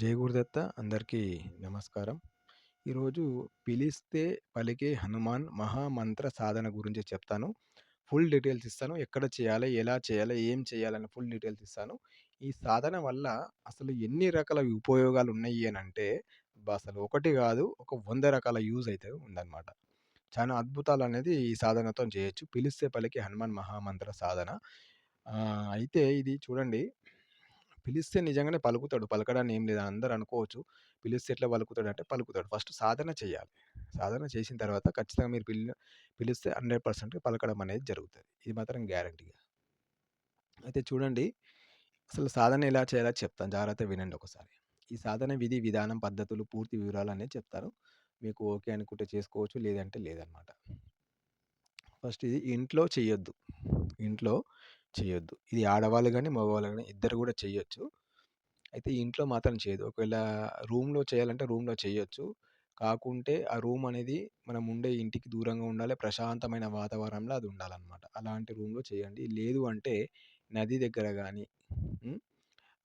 జై గురుదత్త అందరికీ నమస్కారం. ఈరోజు పిలిస్తే పలికే హనుమాన్ మహామంత్ర సాధన గురించి చెప్తాను. ఫుల్ డీటెయిల్స్ ఇస్తాను. ఎక్కడ చేయాలి? ఎలా చేయాలి? ఏం చేయాలని ఫుల్ డీటెయిల్స్ ఇస్తాను. ఈ సాధన వల్ల అసలు ఎన్ని రకాల ఉపయోగాలు ఉన్నాయి అని అంటే అసలు ఒకటి కాదు ఒక వంద రకాల యూజ్ అయితే ఉందన్నమాట. చాలా అద్భుతాలు అనేది ఈ సాధనతో చేయొచ్చు. పిలిస్తే పలికే హనుమాన్ మహామంత్ర సాధన. అయితే ఇది చూడండి పిలిస్తే నిజంగానే పలుకుతాడు. పలకడానికి ఏం లేదు. అందరూ అనుకోవచ్చు. పిలిస్తే ఎట్లా పలుకుతాడు అంటే పలుకుతాడు. ఫస్ట్ సాధన చేయాలి. సాధన చేసిన తర్వాత ఖచ్చితంగా మీరు పిలి పిలిస్తే 100% పలకడం అనేది జరుగుతుంది ఇది మాత్రం గ్యారంటీగా. అయితే చూడండి అసలు సాధన ఎలా చేయాలో చెప్తాను. జాగ్రత్తగా వినండి ఒకసారి. ఈ సాధన విధి, విధానం, పద్ధతులు, పూర్తి వివరాలు అనేది చెప్తాను. మీకు ఓకే అనుకుంటే చేసుకోవచ్చు. లేదంటే లేదనమాట. ఫస్ట్ ఇది ఇంట్లో చేయొద్దు ఇంట్లో చేయొద్దు. ఇది ఆడవాళ్ళు కానీ మగవాళ్ళు కానీ ఇద్దరు కూడా చేయొచ్చు అయితే ఇంట్లో మాత్రం చేయదు ఒకవేళ రూమ్‌లో చేయాలంటే రూమ్‌లో చేయొచ్చు. కాకుంటే ఆ రూమ్ అనేది మనం ఉండే ఇంటికి దూరంగా ఉండాలి. ప్రశాంతమైన వాతావరణంలో అది ఉండాలన్నమాట అలాంటి రూమ్‌లో చేయండి. లేదు అంటే నది దగ్గర కానీ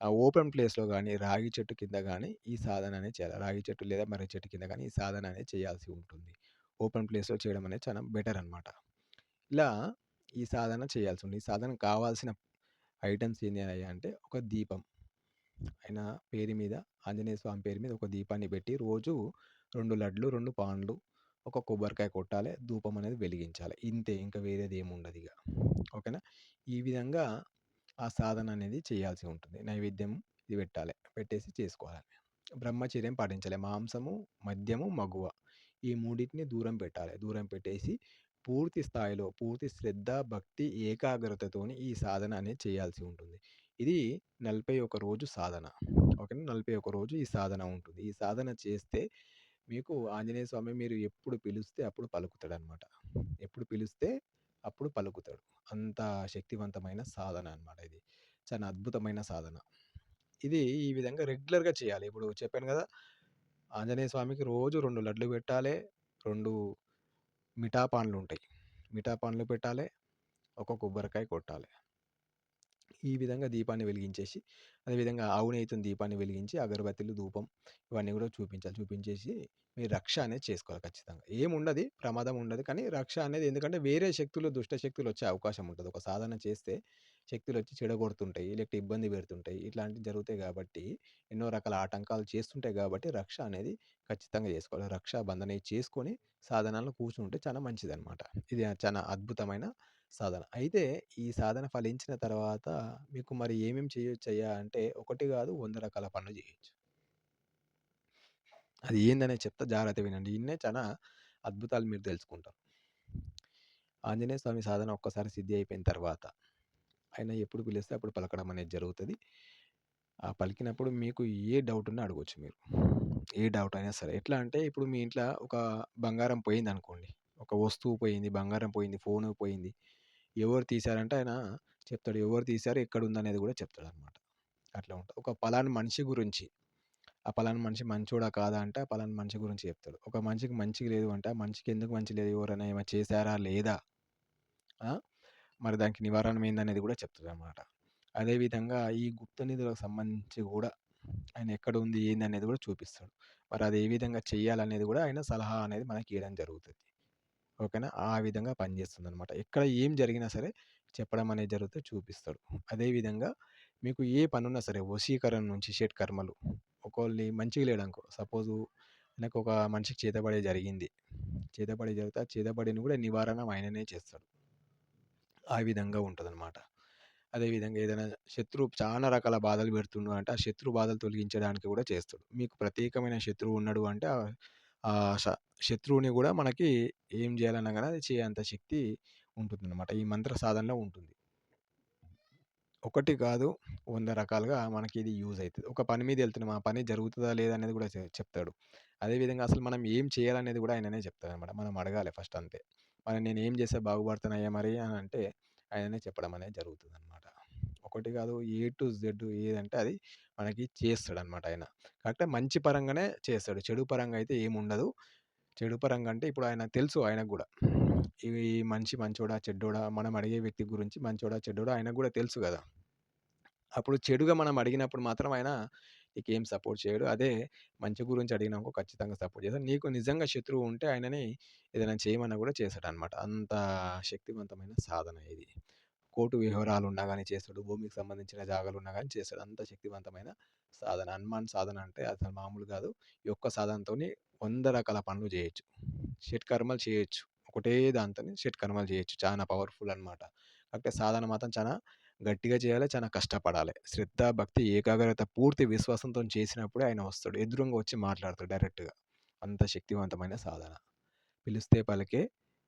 ఆ ఓపెన్ ప్లేస్‌లో కానీ రాగి చెట్టు కింద కానీ ఈ సాధన అనేది చేయాలి. రాగి చెట్టు లేదా మర్రి చెట్టు కింద కానీ ఈ సాధన అనేది చేయాల్సి ఉంటుంది. ఓపెన్ ప్లేస్‌లో చేయడం అనేది చాలా బెటర్ అనమాట. ఇలా ఈ సాధన చేయాల్సి ఉంది. ఈ సాధన కావాల్సిన ఐటెమ్స్ ఏందయ్యా అంటే ఒక దీపం. ఆయన పేరు మీద ఆంజనేయ స్వామి పేరు మీద ఒక దీపాన్ని పెట్టి రోజు రెండు లడ్లు, రెండు పాన్లు, ఒక కొబ్బరికాయ కొట్టాలి ధూపం అనేది వెలిగించాలి. ఇంతే ఇంకా వేరేది ఏముండదు ఇక ఓకేనా? ఈ విధంగా ఆ సాధన అనేది చేయాల్సి ఉంటుంది. నైవేద్యం ఇది పెట్టాలి పెట్టేసి చేసుకోవాలి. బ్రహ్మచర్యం పాటించాలి. మాంసము, మద్యము, మగువ ఈ మూడింటిని దూరం పెట్టాలి. దూరం పెట్టేసి పూర్తి స్థాయిలో పూర్తి శ్రద్ధ, భక్తి, ఏకాగ్రతతోని ఈ సాధన అనేది చేయాల్సి ఉంటుంది. ఇది 41 రోజు సాధన. ఓకేనా? 41 రోజు ఈ సాధన ఉంటుంది. ఈ సాధన చేస్తే మీకు ఆంజనేయ స్వామి మీరు ఎప్పుడు పిలిస్తే అప్పుడు పలుకుతాడు అనమాట ఎప్పుడు పిలిస్తే అప్పుడు పలుకుతాడు. అంత శక్తివంతమైన సాధన అనమాట ఇది. చాలా అద్భుతమైన సాధన. ఇది ఈ విధంగా రెగ్యులర్‌గా చేయాలి. ఇప్పుడు చెప్పాను కదా ఆంజనేయ స్వామికి రోజు రెండు లడ్లు పెట్టాలి రెండు మిఠా పాన్లుంటాయి. మిఠా పాన్లు పెట్టాలి ఒక కొబ్బరికాయ కొట్టాలి ఈ విధంగా దీపాన్ని వెలిగించేసి, అదేవిధంగా ఆవు దీపాన్ని వెలిగించి, అగరబత్తిలు ధూపం ఇవన్నీ కూడా చూపించాలి. చూపించేసి మీరు రక్ష అనేది చేసుకోవాలి ఖచ్చితంగా. ఏముండదు ప్రమాదం ఉండదు. కానీ రక్ష అనేది ఎందుకంటే వేరే శక్తులు, దుష్ట శక్తులు వచ్చే అవకాశం ఉంటుంది ఒక సాధన చేస్తే శక్తులు వచ్చి చెడగొడుతుంటాయి. లేకపోతే ఇబ్బంది పెడుతుంటాయి. ఇట్లాంటివి జరుగుతాయి కాబట్టి ఎన్నో రకాల ఆటంకాలు చేస్తుంటాయి కాబట్టి రక్ష అనేది ఖచ్చితంగా చేసుకోవాలి. రక్షా బంధన చేసుకొని సాధనాలను కూర్చుంటే చాలా మంచిదనమాట. ఇది చాలా అద్భుతమైన సాధన. అయితే ఈ సాధన ఫలించిన తర్వాత మీకు మరి ఏమేమి చేయొచ్చు అయ్యా అంటే ఒకటి కాదు వంద రకాల పనులు చేయొచ్చు అది ఏందనే చెప్తా జాగ్రత్తగా వినండి. ఇన్నే చాలా అద్భుతాలు మీరు తెలుసుకుంటారు. ఆంజనేయ స్వామి సాధన ఒక్కసారి సిద్ధి అయిపోయిన తర్వాత, ఆయన ఎప్పుడు పిలిస్తే అప్పుడు పలకడం అనేది జరుగుతుంది ఆ పలికినప్పుడు మీకు ఏ డౌట్ ఉన్నా అడగవచ్చు మీరు. ఏ డౌట్ అయినా సరే. ఎట్లా అంటే ఇప్పుడు మీ ఇంట్లో ఒక బంగారం పోయింది అనుకోండి ఒక వస్తువు పోయింది, బంగారం పోయింది, ఫోన్ పోయింది. ఎవరు తీశారంటే ఆయన చెప్తాడు. ఎవరు తీశారు, ఎక్కడ ఉందనే కూడా చెప్తాడు అనమాట అట్లా ఉంటుంది ఒక పలానా మనిషి గురించి, ఆ పలానా మనిషి మంచోడా కాదా అంటే ఆ పలానా మనిషి గురించి చెప్తాడు. ఒక మనిషికి మంచిగా లేదు అంటే ఆ మనిషికి ఎందుకు మంచి లేదు? ఎవరైనా ఏమైనా చేశారా? లేదా? మరి దానికి నివారణ ఏందనేది కూడా చెప్తుంది అనమాట అదేవిధంగా ఈ గుప్త నిధులకు సంబంధించి కూడా ఆయన ఎక్కడ ఉంది ఏంది అనేది కూడా చూపిస్తాడు. మరి అది ఏ విధంగా చేయాలనేది కూడా ఆయన సలహా అనేది మనకి ఇవ్వడం జరుగుతుంది ఓకేనా? ఆ విధంగా పనిచేస్తుందనమాట. ఎక్కడ ఏం జరిగినా సరే చెప్పడం అనేది జరిగితే చూపిస్తాడు. అదేవిధంగా మీకు ఏ పనున్నా సరే వశీకరణ నుంచి షేట్ కర్మలు ఒకళ్ళని మంచిగా లేడనుకో సపోజు ఆయనకు ఒక మనిషికి చేతబడే జరిగింది. చేతబడి జరిగితే ఆ చేతబడిని కూడా నివారణ ఆయననే చేస్తాడు. ఆ విధంగా ఉంటదనమాట. అదేవిధంగా ఏదైనా శత్రువు చాలా రకాల బాధలు పెడుతుండు అంటే ఆ శత్రు బాధలు తొలగించడానికి కూడా చేస్తాడు. మీకు ప్రత్యేకమైన శత్రువు ఉన్నాడు అంటే ఆ శ శత్రువుని కూడా మనకి ఏం చేయాలన్నా కానీ అది చేయంత శక్తి ఉంటుంది అనమాట ఈ మంత్ర సాధనలో ఉంటుంది. ఒకటి కాదు వంద రకాలుగా మనకి ఇది యూజ్ అవుతుంది ఒక పని మీద వెళ్తున్నాం ఆ పని జరుగుతుందా లేదా? అనేది కూడా చెప్తాడు. అదేవిధంగా అసలు మనం ఏం చేయాలనేది కూడా ఆయననే చెప్తాడనమాట. మనం అడగాలి ఫస్ట్ అంతే. మరి నేను ఏం చేస్తే బాగుపడుతున్నాయా మరి అని అంటే ఆయననే చెప్పడం అనేది జరుగుతదనమాట. ఒకటి కాదు ఏ టు జెడ్ ఏదంటే అది మనకి చేస్తాడనమాట ఆయన. కాకపోతే మంచి పరంగానే చేస్తాడు. చెడు పరంగా అయితే ఏముండదు. చెడు పరంగా అంటే ఇప్పుడు ఆయన తెలుసు ఆయనకు కూడా ఈ మంచి మంచోడా? చెడ్డోడా? మనం అడిగే వ్యక్తి గురించి మంచోడా? చెడ్డోడా? ఆయనకు కూడా తెలుసు కదా అప్పుడు చెడుగా మనం అడిగినప్పుడు మాత్రం ఆయన నీకేం సపోర్ట్ చేయడు. అదే మంచి గురించి అడిగినాము ఖచ్చితంగా సపోర్ట్ చేస్తాడు. నీకు నిజంగా శత్రువు ఉంటే ఆయనని ఏదైనా చేయమన్నా గూడా చేస్తాడనమాట. అంత శక్తివంతమైన సాధన ఇది. కోర్టు వ్యవహారాలున్నా కానీ చేస్తాడు. భూమికి సంబంధించిన జాగాలు ఉన్నా కానీ చేస్తాడు. అంత శక్తివంతమైన సాధన. హనుమాన్ సాధన అంటే అసలు మామూలు కాదు ఈ ఒక్క సాధనతో వంద రకాల పనులు జేయొచ్చు. షట్కర్మలు చేయొచ్చు. ఒకటే దాంతోని షట్కర్మలు చేయొచ్చు చాలా పవర్‌ఫుల్ అనమాట. కాకపోతే సాధన మాత్రం చాలా గట్టిగా చేయాలి. చాలా కష్టపడాలి. శ్రద్ధ, భక్తి, ఏకాగ్రత, పూర్తి విశ్వాసంతో చేసినప్పుడే ఆయన వస్తాడు. ఎదురుంగా వచ్చి మాట్లాడతాడు డైరెక్ట్‌గా. అంత శక్తివంతమైన సాధన. పిలిస్తే పలికే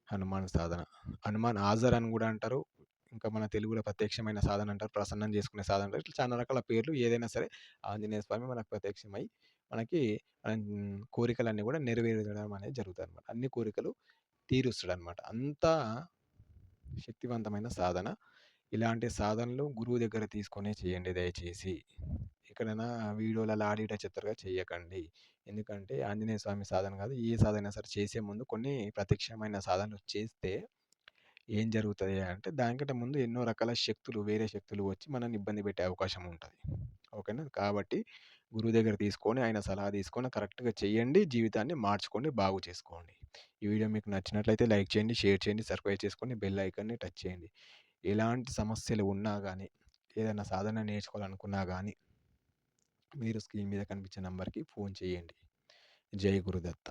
హనుమాన్ సాధన. హనుమాన్ హాజర్ అని కూడా అంటారు. ఇంకా మన తెలుగులో ప్రత్యక్షమైన సాధన అంటారు. ప్రసన్నం చేసుకునే సాధన అంటారు. ఇట్లా చాలా రకాల పేర్లు ఏదైనా సరే ఆంజనేయ స్వామి మనకు ప్రత్యక్షమై మనకి మన కోరికలన్నీ కూడా నెరవేరడం అనేది జరుగుతదనమాట. అన్ని కోరికలు తీరుస్తాడు అనమాట అంత శక్తివంతమైన సాధన. ఇలాంటి సాధనలు గురువు దగ్గర తీసుకొనే చేయండి దయచేసి. ఎక్కడైనా వీడియోలలో ఆడ చిత్రగా చేయకండి. ఎందుకంటే ఆంజనేయ స్వామి సాధన కాదు. ఏ సాధన అయినా సరే చేసే ముందు కొన్ని ప్రత్యక్షమైన సాధనలు చేస్తే ఏం జరుగుతుంది అంటే దానికంటే ముందు ఎన్నో రకాల శక్తులు వేరే శక్తులు వచ్చి మనల్ని ఇబ్బంది పెట్టే అవకాశం ఉంటుంది ఓకేనా? కాబట్టి గురువు దగ్గర తీసుకొని ఆయన సలహా తీసుకొని కరెక్ట్‌గా చేయండి. జీవితాన్ని మార్చుకోండి. బాగు చేసుకోండి. ఈ వీడియో మీకు నచ్చినట్లయితే లైక్ చేయండి, షేర్ చేయండి, సబ్స్క్రైబ్ చేసుకోండి, బెల్ ఐకాన్‌ని టచ్ చేయండి. ఎలాంటి సమస్యలు ఉన్నా కానీ ఏదైనా సాధన నేర్చుకోవాలనుకున్నా కానీ మీరు స్క్రీన్ మీద కనిపించే నంబర్‌కి ఫోన్ చేయండి. జై గురుదత్త.